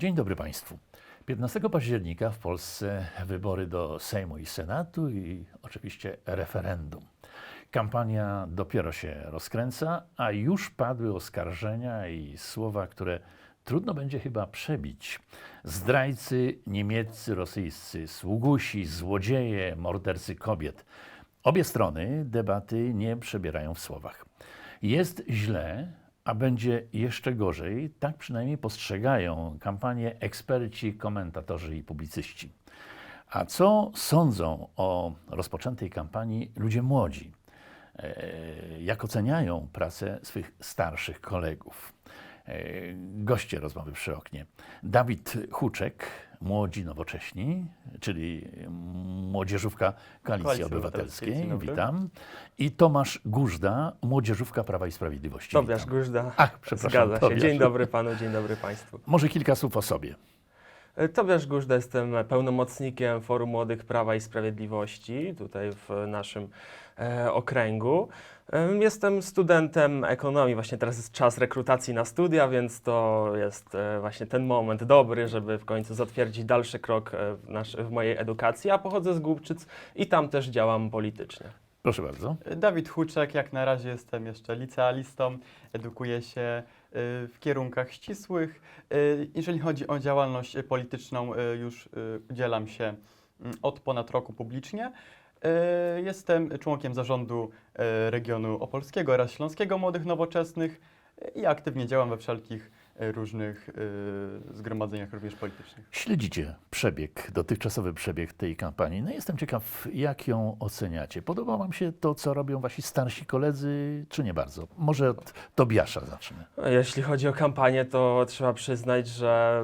Dzień dobry Państwu. 15 października w Polsce wybory do Sejmu i Senatu i oczywiście referendum. Kampania dopiero się rozkręca, a już padły oskarżenia i słowa, które trudno będzie chyba przebić. Zdrajcy niemieccy, rosyjscy, sługusi, złodzieje, mordercy kobiet. Obie strony debaty nie przebierają w słowach. Jest źle, a będzie jeszcze gorzej, tak przynajmniej postrzegają kampanię eksperci, komentatorzy i publicyści. A co sądzą o rozpoczętej kampanii ludzie młodzi? E, Jak oceniają pracę swych starszych kolegów? E, Goście rozmowy przy oknie. Dawid Huczek, Młodzi Nowocześni, czyli młodzieżówka Koalicji Koalicji Obywatelskiej. Obywatelskiej, dobry. Witam. I Tomasz Guzda, Młodzieżówka Prawa i Sprawiedliwości. Tobiasz Witam. Ach, przepraszam, Zgadza się. Tobiasz. Dzień dobry panu, dzień dobry państwu. Może kilka słów o sobie. E, Tobiasz Gużda, jestem pełnomocnikiem Forum Młodych Prawa i Sprawiedliwości tutaj w naszym e, okręgu. E, Jestem studentem ekonomii, właśnie teraz jest czas rekrutacji na studia, więc to jest e, właśnie ten moment dobry, żeby w końcu zatwierdzić dalszy krok w, nasz, w mojej edukacji, a pochodzę z Głubczyc i tam też działam politycznie. Proszę bardzo. Dawid Huczek, jak na razie jestem jeszcze licealistą, edukuję się w kierunkach ścisłych. Y, Jeżeli chodzi o działalność y, polityczną, y, już y, udzielam się mm, od ponad roku publicznie. Y, Jestem członkiem zarządu y, regionu opolskiego oraz śląskiego Młodych Nowoczesnych y, i aktywnie działam we wszelkich y, różnych y, zgromadzeniach również politycznych. Śledzicie przebieg, dotychczasowy przebieg tej kampanii. No jestem ciekaw, jak ją oceniacie. Podoba Wam się to, co robią Wasi starsi koledzy, czy nie bardzo? Może od Tobiasza zacznę. Jeśli chodzi o kampanię, to trzeba przyznać, że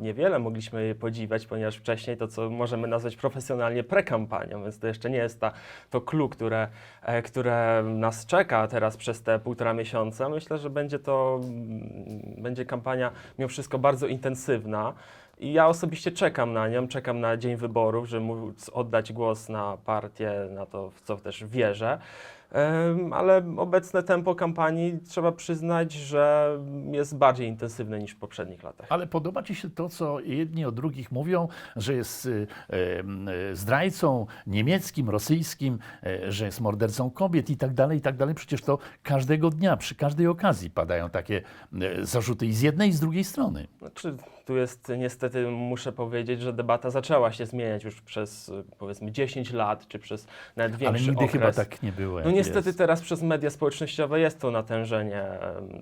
niewiele mogliśmy jej podziwiać, ponieważ wcześniej to, co możemy nazwać profesjonalnie prekampanią, więc to jeszcze nie jest ta, to clue, które, e, które nas czeka teraz przez te półtora miesiąca. Myślę, że będzie to, będzie kampania mimo wszystko bardzo intensywna. I ja osobiście czekam na nią, czekam na dzień wyborów, żeby móc oddać głos na partię, na to, w co też wierzę. Ale obecne tempo kampanii trzeba przyznać, że jest bardziej intensywne niż w poprzednich latach. Ale podoba Ci się to, co jedni o drugich mówią, że jest y, y, zdrajcą niemieckim, rosyjskim, y, że jest mordercą kobiet i tak dalej, i tak dalej. Przecież to każdego dnia, przy każdej okazji padają takie y, zarzuty i z jednej, i z drugiej strony. Znaczy, tu jest niestety, muszę powiedzieć, że debata zaczęła się zmieniać już przez y, powiedzmy 10 lat, czy przez nawet Ale większy nigdy okres. chyba tak nie było. No jak niestety jest. teraz przez media społecznościowe jest to natężenie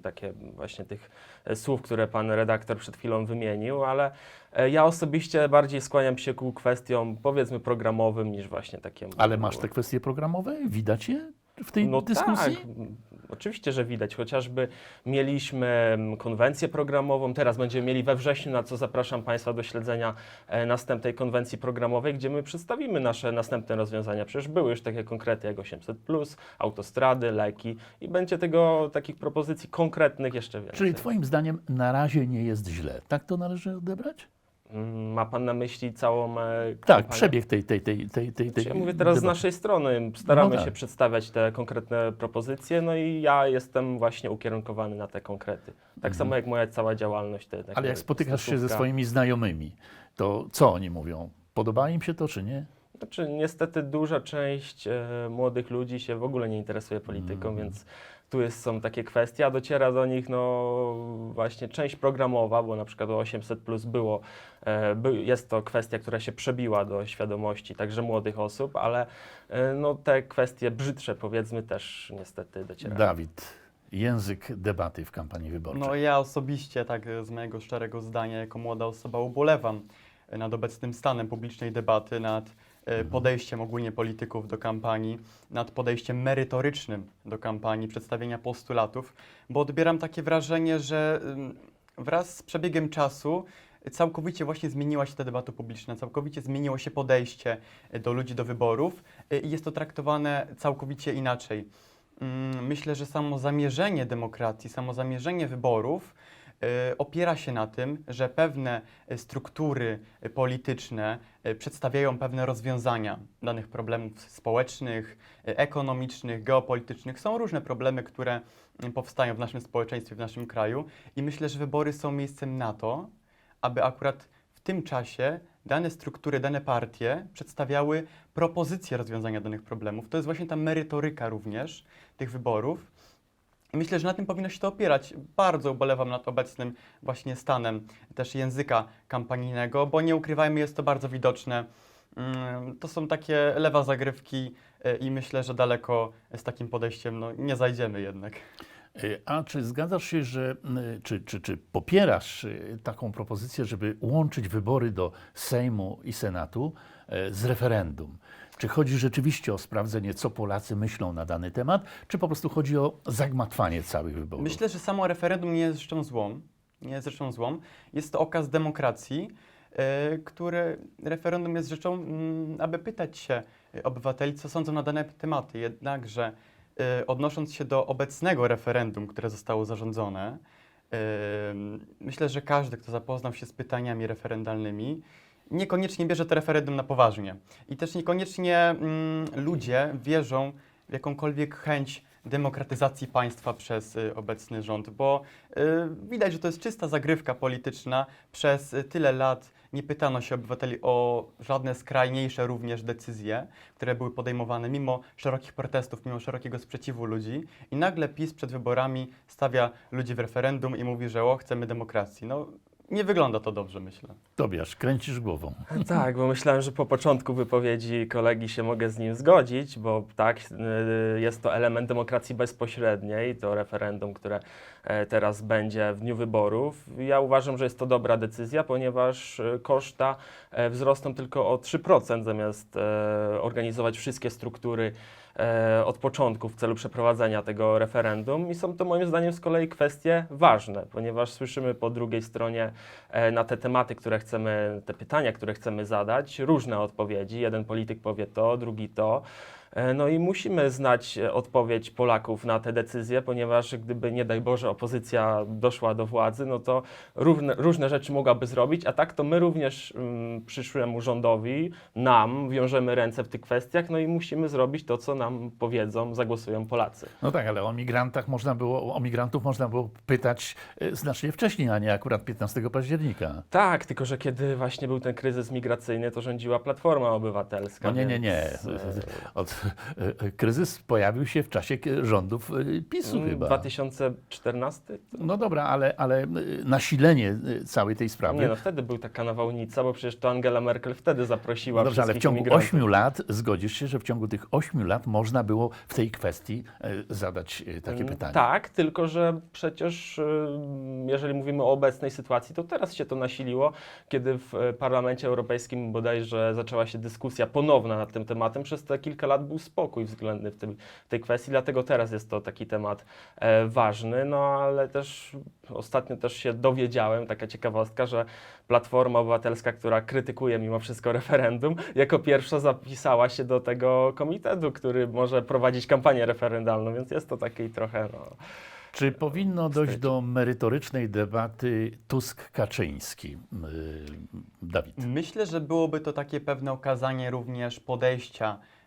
takie właśnie tych e, słów, które pan redaktor przed chwilą wymienił, ale e, ja osobiście bardziej skłaniam się ku kwestiom powiedzmy programowym niż właśnie takiemu. Ale masz te kwestie programowe? Widać je w tej no dyskusji? Tak, oczywiście, że widać. Chociażby mieliśmy m, konwencję programową, teraz będziemy mieli we wrześniu, na co zapraszam Państwa do śledzenia e, następnej konwencji programowej, gdzie my przedstawimy nasze następne rozwiązania. Przecież były już takie konkrety jak 800, autostrady, leki i będzie tego takich propozycji konkretnych jeszcze więcej. Czyli Twoim zdaniem na razie nie jest źle. Tak to należy odebrać? Mm, Ma Pan na myśli całą e, Tak, kampanię? przebieg tej, tej, tej, tej, tej, tej Ja mówię teraz z debaty. naszej strony. Staramy No tak. się przedstawiać te konkretne propozycje, no i ja jestem właśnie ukierunkowany na te konkrety. Tak samo jak moja cała działalność. Te, Mhm. Ale jak spotykasz się ze swoimi znajomymi, to co oni mówią? Podoba im się to, czy nie? Znaczy, niestety duża część e, młodych ludzi się w ogóle nie interesuje polityką, Mhm. więc tu jest, są takie kwestie, a dociera do nich no właśnie część programowa, bo na przykład o 800 plus było, e, by, jest to kwestia, która się przebiła do świadomości także młodych osób, ale e, no te kwestie brzydsze powiedzmy też niestety docierają. Dawid, język debaty w kampanii wyborczej. No ja osobiście, tak z mojego szczerego zdania, jako młoda osoba ubolewam nad obecnym stanem publicznej debaty, nad podejściem ogólnie polityków do kampanii, nad podejściem merytorycznym do kampanii, przedstawienia postulatów, bo odbieram takie wrażenie, że ym, wraz z przebiegiem czasu całkowicie właśnie zmieniła się ta debata publiczna, całkowicie zmieniło się podejście e, do ludzi, do wyborów e, i jest to traktowane całkowicie inaczej. Mm, Myślę, że samo zamierzenie demokracji, samo zamierzenie wyborów e, opiera się na tym, że pewne e, struktury e, polityczne e, przedstawiają pewne rozwiązania danych problemów społecznych, e, ekonomicznych, geopolitycznych. Są różne problemy, które mm, powstają w naszym społeczeństwie, w naszym kraju i myślę, że wybory są miejscem na to, aby akurat w tym czasie dane struktury, dane partie przedstawiały propozycje rozwiązania danych problemów. To jest właśnie ta merytoryka również tych wyborów. Myślę, że na tym powinno się to opierać. Bardzo ubolewam nad obecnym właśnie stanem też języka kampanijnego, bo nie ukrywajmy, jest to bardzo widoczne. Mm, To są takie lewa zagrywki e, i myślę, że daleko z takim podejściem no, nie zajdziemy jednak. Y, A czy zgadzasz się, że czy, czy, czy popierasz y, taką propozycję, żeby łączyć wybory do Sejmu i Senatu z referendum? Czy chodzi rzeczywiście o sprawdzenie, co Polacy myślą na dany temat, czy po prostu chodzi o zagmatwanie całych wyborów? Myślę, że samo referendum nie jest rzeczą złą. Nie jest rzeczą złą. Jest to okaz demokracji, e, które referendum jest rzeczą, mm, aby pytać się e, obywateli, co sądzą na dane tematy. Jednakże e, odnosząc się do obecnego referendum, które zostało zarządzone, e, myślę, że każdy, kto zapoznał się z pytaniami referendalnymi, niekoniecznie bierze to referendum na poważnie. I też niekoniecznie mm, ludzie wierzą w jakąkolwiek chęć demokratyzacji państwa przez y, obecny rząd, bo y, widać, że to jest czysta zagrywka polityczna. Przez y, tyle lat nie pytano się obywateli o żadne skrajniejsze również decyzje, które były podejmowane mimo szerokich protestów, mimo szerokiego sprzeciwu ludzi. I nagle PiS przed wyborami stawia ludzi w referendum i mówi, że o, chcemy demokracji. No, nie wygląda to dobrze, myślę. Tobiasz, kręcisz głową. Tak, bo myślałem, że po początku wypowiedzi kolegi się mogę z nim zgodzić, bo tak, y, jest to element demokracji bezpośredniej, to referendum, które e, teraz będzie w dniu wyborów. Ja uważam, że jest to dobra decyzja, ponieważ e, koszta e, wzrosną tylko o 3% zamiast organizować wszystkie struktury od początku w celu przeprowadzenia tego referendum i są to moim zdaniem z kolei kwestie ważne, ponieważ słyszymy po drugiej stronie e, na te tematy, które chcemy, te pytania, które chcemy zadać, różne odpowiedzi. Jeden polityk powie to, drugi to. E, No i musimy znać e, odpowiedź Polaków na te decyzje, ponieważ gdyby nie daj Boże opozycja doszła do władzy, no to różne, różne rzeczy mogłaby zrobić, a tak to my również mm, przyszłemu rządowi, nam wiążemy ręce w tych kwestiach, no i musimy zrobić to, co nam powiedzą, zagłosują Polacy. No tak, ale o migrantach można było, o migrantów można było pytać y, znacznie wcześniej, a nie akurat 15 października. Tak, tylko że kiedy właśnie był ten kryzys migracyjny, to rządziła Platforma Obywatelska. No nie, nie, nie. e, Od, kryzys pojawił się w czasie rządów y, PiSu chyba. 2014? No dobra, ale, ale nasilenie całej tej sprawy. Nie no, wtedy był taka nawałnica, bo przecież to Angela Merkel wtedy zaprosiła No dobrze, ale w ciągu imigrantów. 8 lat zgodzisz się, że w ciągu tych 8 lat można było w tej kwestii zadać takie Mm, pytanie. Tak, tylko że przecież jeżeli mówimy o obecnej sytuacji, to teraz się to nasiliło, kiedy w e, Parlamencie Europejskim bodajże zaczęła się dyskusja ponowna nad tym tematem. Przez te kilka lat był spokój względny w, tym, w tej kwestii, dlatego teraz jest to taki temat e, ważny, no ale też ostatnio też się dowiedziałem, taka ciekawostka, że Platforma Obywatelska, która krytykuje mimo wszystko referendum, jako pierwsza zapisała się do tego komitetu, który może prowadzić kampanię referendalną, więc jest to taki trochę, no... Czy powinno dojść Wstyd. do merytorycznej debaty Tusk-Kaczyński? Y, Dawid. Myślę, że byłoby to takie pewne okazanie również podejścia e,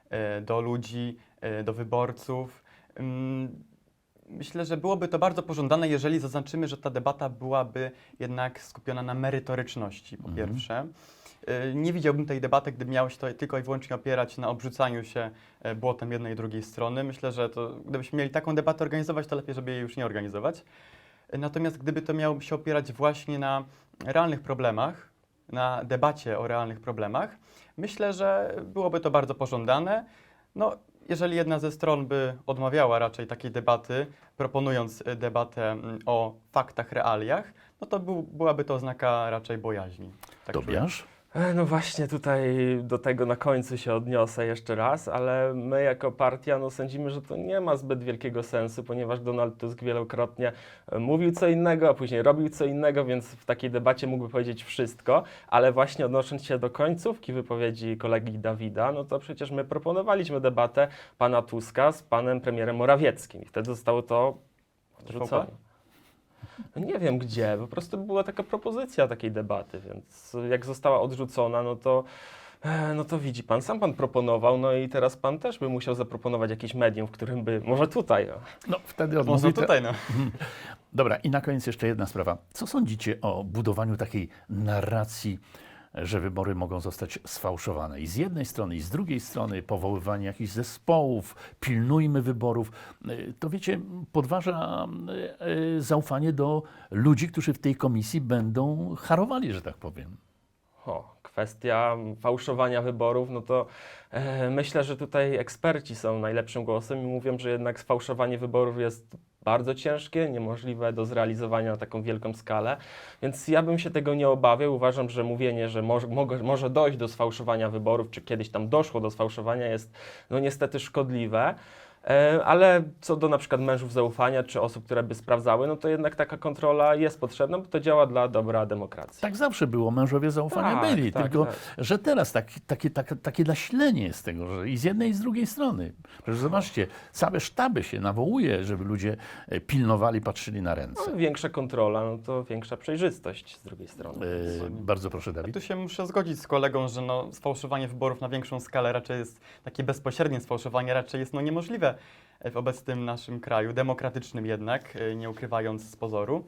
do ludzi, e, do wyborców. Ym, Myślę, że byłoby to bardzo pożądane, jeżeli zaznaczymy, że ta debata byłaby jednak skupiona na merytoryczności, po Mhm. pierwsze. E, Nie widziałbym tej debaty, gdyby miało się to tylko i wyłącznie opierać na obrzucaniu się e, błotem jednej i drugiej strony. Myślę, że to, gdybyśmy mieli taką debatę organizować, to lepiej, żeby jej już nie organizować. E, Natomiast gdyby to miało się opierać właśnie na realnych problemach, na debacie o realnych problemach, myślę, że byłoby to bardzo pożądane. No, jeżeli jedna ze stron by odmawiała raczej takiej debaty, proponując e, debatę mm, o faktach, realiach, no to był, byłaby to oznaka raczej bojaźni. Tak czuję. Tobiasz? E, No właśnie tutaj do tego na końcu się odniosę jeszcze raz, ale my jako partia no, sądzimy, że to nie ma zbyt wielkiego sensu, ponieważ Donald Tusk wielokrotnie e, mówił co innego, a później robił co innego, więc w takiej debacie mógłby powiedzieć wszystko, ale właśnie odnosząc się do końcówki wypowiedzi kolegi Dawida, no to przecież my proponowaliśmy debatę pana Tuska z panem premierem Morawieckim. I wtedy zostało to odrzucone. No Nie wiem gdzie, po prostu była taka propozycja takiej debaty, więc jak została odrzucona, no to, e, no to widzi pan, sam pan proponował, no i teraz pan też by musiał zaproponować jakieś medium, w którym by, może tutaj, no. No wtedy Może odmówi, tutaj, no. Dobra, i na koniec jeszcze jedna sprawa. Co sądzicie o budowaniu takiej narracji, że wybory mogą zostać sfałszowane? I z jednej strony, i z drugiej strony powoływanie jakichś zespołów, pilnujmy wyborów. Y, To wiecie, podważa y, y, zaufanie do ludzi, którzy w tej komisji będą harowali, że tak powiem. O, kwestia fałszowania wyborów, no to e, myślę, że tutaj eksperci są najlepszym głosem i mówią, że jednak sfałszowanie wyborów jest bardzo ciężkie, niemożliwe do zrealizowania na taką wielką skalę, więc ja bym się tego nie obawiał. Uważam, że mówienie, że może, może dojść do sfałszowania wyborów, czy kiedyś tam doszło do sfałszowania jest no niestety szkodliwe. E, Ale co do na przykład mężów zaufania, czy osób, które by sprawdzały, no to jednak taka kontrola jest potrzebna, bo to działa dla dobra demokracji. Tak zawsze było, mężowie zaufania Tak, byli, tak, tylko tak. że teraz tak, takie, takie, takie nasilenie jest tego, że i z jednej i z drugiej strony. Przecież zobaczcie, całe sztaby się nawołuje, żeby ludzie e, pilnowali, patrzyli na ręce. No, większa kontrola, no to większa przejrzystość z drugiej strony. E, bardzo proszę, Dawid. Tu się muszę zgodzić z kolegą, że no, sfałszowanie wyborów na większą skalę raczej jest, takie bezpośrednie sfałszowanie raczej jest no, niemożliwe w obecnym naszym kraju, demokratycznym jednak, y, nie ukrywając z pozoru.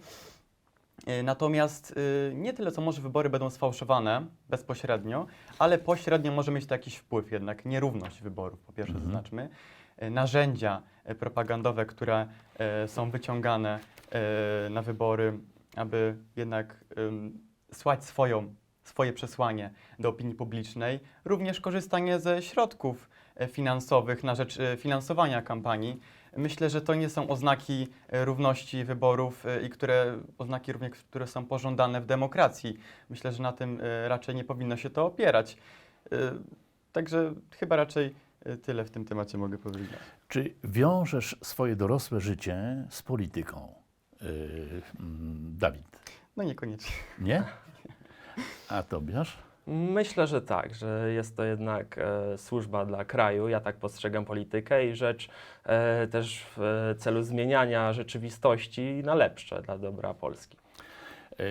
Y, Natomiast y, nie tyle, co może wybory będą sfałszowane bezpośrednio, ale pośrednio może mieć to jakiś wpływ jednak, nierówność wyborów, po pierwsze Mhm. zaznaczmy. Narzędzia propagandowe, które są wyciągane na wybory, aby jednak słać swoją, swoje przesłanie do opinii publicznej, również korzystanie ze środków finansowych na rzecz e, finansowania kampanii. Myślę, że to nie są oznaki e, równości wyborów e, i które oznaki również, które są pożądane w demokracji. Myślę, że na tym e, raczej nie powinno się to opierać. E, Także chyba raczej e, tyle w tym temacie mogę powiedzieć. Czy wiążesz swoje dorosłe życie z polityką? E, mm, Dawid, No niekoniecznie. nie? A Tobiasz? Myślę, że tak, że jest to jednak e, służba dla kraju. Ja tak postrzegam politykę i rzecz e, też w e, celu zmieniania rzeczywistości na lepsze dla dobra Polski. E,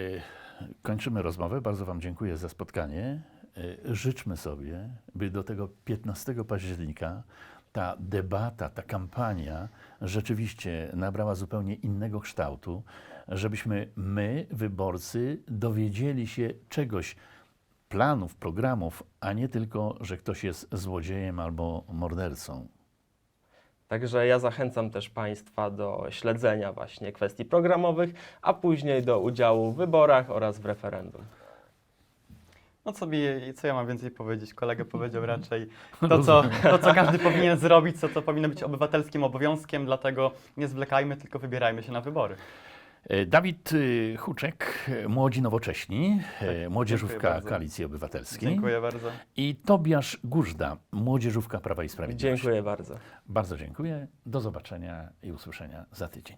Kończymy rozmowę. Bardzo Wam dziękuję za spotkanie. E, Życzmy sobie, by do tego 15 października ta debata, ta kampania rzeczywiście nabrała zupełnie innego kształtu, żebyśmy my, wyborcy, dowiedzieli się czegoś, planów, programów, a nie tylko, że ktoś jest złodziejem albo mordercą. Także ja zachęcam też Państwa do śledzenia właśnie kwestii programowych, a później do udziału w wyborach oraz w referendum. No co, mi, co ja mam więcej powiedzieć? Kolega powiedział raczej to co, to, co każdy powinien zrobić, co, co powinno być obywatelskim obowiązkiem, dlatego nie zwlekajmy, tylko wybierajmy się na wybory. E, Dawid e, Huczek, e, Młodzi Nowocześni, e, Młodzieżówka. Koalicji Obywatelskiej. Dziękuję bardzo. I Tobiasz Gużda, Młodzieżówka Prawa i Sprawiedliwości. Dziękuję bardzo. Bardzo dziękuję. Do zobaczenia i usłyszenia za tydzień.